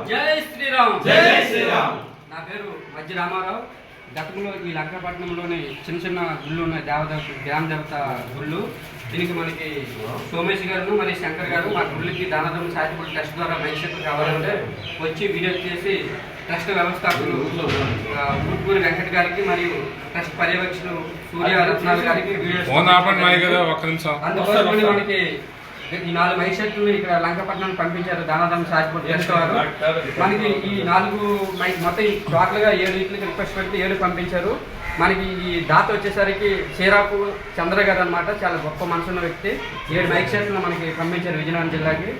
శ్రీరామ్. జై శ్రీరామ్. జై శ్రీరామ్. నా పేరు మధ్య రామారావు. గతంలో ఈ లంకాపట్నంలోని చిన్న చిన్న గుళ్ళు ఉన్నాయి. దేవత గ్రామ దేవత గుళ్ళు. దీనికి మనకి సోమేష్ గారు మరి శంకర్ గారు మా గుళ్ళకి దానదం సాధ్యపడి ట్రస్ట్ ద్వారా భవిష్యత్తు కావాలంటే వచ్చి వీడియో చేసి ట్రస్ట్ వ్యవస్థాపకులు ఆ, ఊట్కూరి వెంకట్ గారికి మరియు ట్రస్ట్ పర్యవేక్షకులు సూర్య రత్నాల్ గారికి వీడియో అందుకోసమని మనకి ఈ నాలుగు మైసెట్లు ఇక్కడ లంకపట్నం పంపించారు దానాదం ట్రస్ట్ వారు మనకి ఈ నాలుగు మై మొత్తం టోటల్గా ఏడు వీటికి రిక్వెస్ట్ పెడితే ఏడు పంపించారు. మనకి ఈ దాత వచ్చేసరికి చీరాపు చంద్ర గారు అనమాట చాలా గొప్ప మనసున్న వ్యక్తి. ఏడు మైక్ సెట్లు మనకి పంపించారు విజయనగరం జిల్లాకి.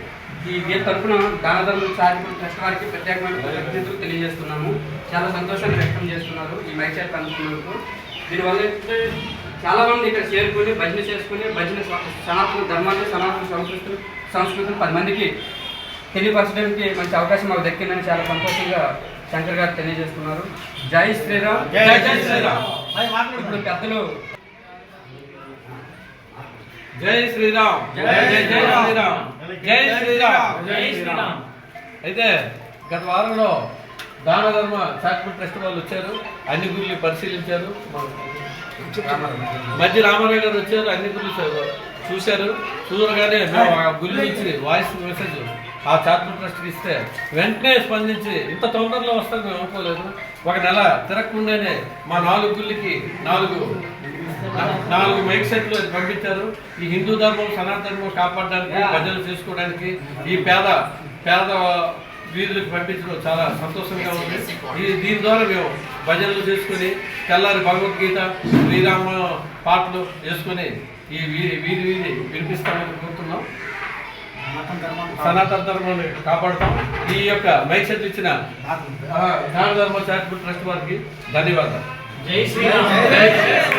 ఈ వీరి తరఫున దానధర్మ చారిటబుల్ ట్రస్ట్ వారికి ప్రత్యేకమైన కృతజ్ఞతలు తెలియజేస్తున్నాము. చాలా సంతోషాన్ని వ్యక్తం చేస్తున్నారు ఈ మైక్ సెట్ అందుకున్నందుకు దీనివల్ల చాలా మంది ఇక్కడ చేరుకుని భజన చేసుకుని భజన సనాతన ధర్మాన్ని సనాతన సంస్కృతిని సంస్కృతిని పది మందికి తెలియపరచడానికి మంచి అవకాశం మాకు దక్కిందని చాలా సంతోషంగా శంకర్ గారు తెలియజేస్తున్నారు. జై శ్రీరామ్. జై జై శ్రీరామ్. ఇప్పుడు పెద్దలు జై శ్రీరామ్. జై జై జై శ్రీరామ్. జై శ్రీరామ్. జై శ్రీరామ్. అయితే గత వారంలో దాన ధర్మ చారిటబుల్ ట్రస్ట్ వాళ్ళు వచ్చారు. అన్ని గుళ్ళు పరిశీలించారు. మధ్య రామారావు గారు వచ్చారు. అన్ని గుళ్ళు చూశారు. చూడగానే మేము ఆ గుళ్ళు నుంచి వాయిస్ మెసేజ్ ఆ చారిటబుల్ ట్రస్ట్కి ఇస్తే వెంటనే స్పందించి ఇంత తొందరలో వస్తాను మేము అనుకోలేదు ఒక నెల తిరగకుండానే మా నాలుగు గుళ్ళకి నాలుగు నాలుగు మైక్ సెట్లు పంపించారు. ఈ హిందూ ధర్మం సనాతన ధర్మం కాపాడడానికి భజనలు చేసుకోవడానికి ఈ పేద పేద వీధులకు పంపించడం చాలా సంతోషంగా ఉంది. ఈ దీని ద్వారా మేము భజనలు చేసుకుని తెల్లారి భగవద్గీత శ్రీరామ పాటలు చేసుకుని ఈ వీధి వీధి వీధి వినిపిస్తామని కోరుతున్నాం. సనాతన ధర్మాన్ని కాపాడుతాం. ఈ యొక్క మైక్ సెట్ ఇచ్చిన ఆ, దాన ధర్మ చారిటబుల్ ట్రస్ట్ వారికి ధన్యవాదాలు. జై శ్రీరామ్. జై శ్రీరామ్.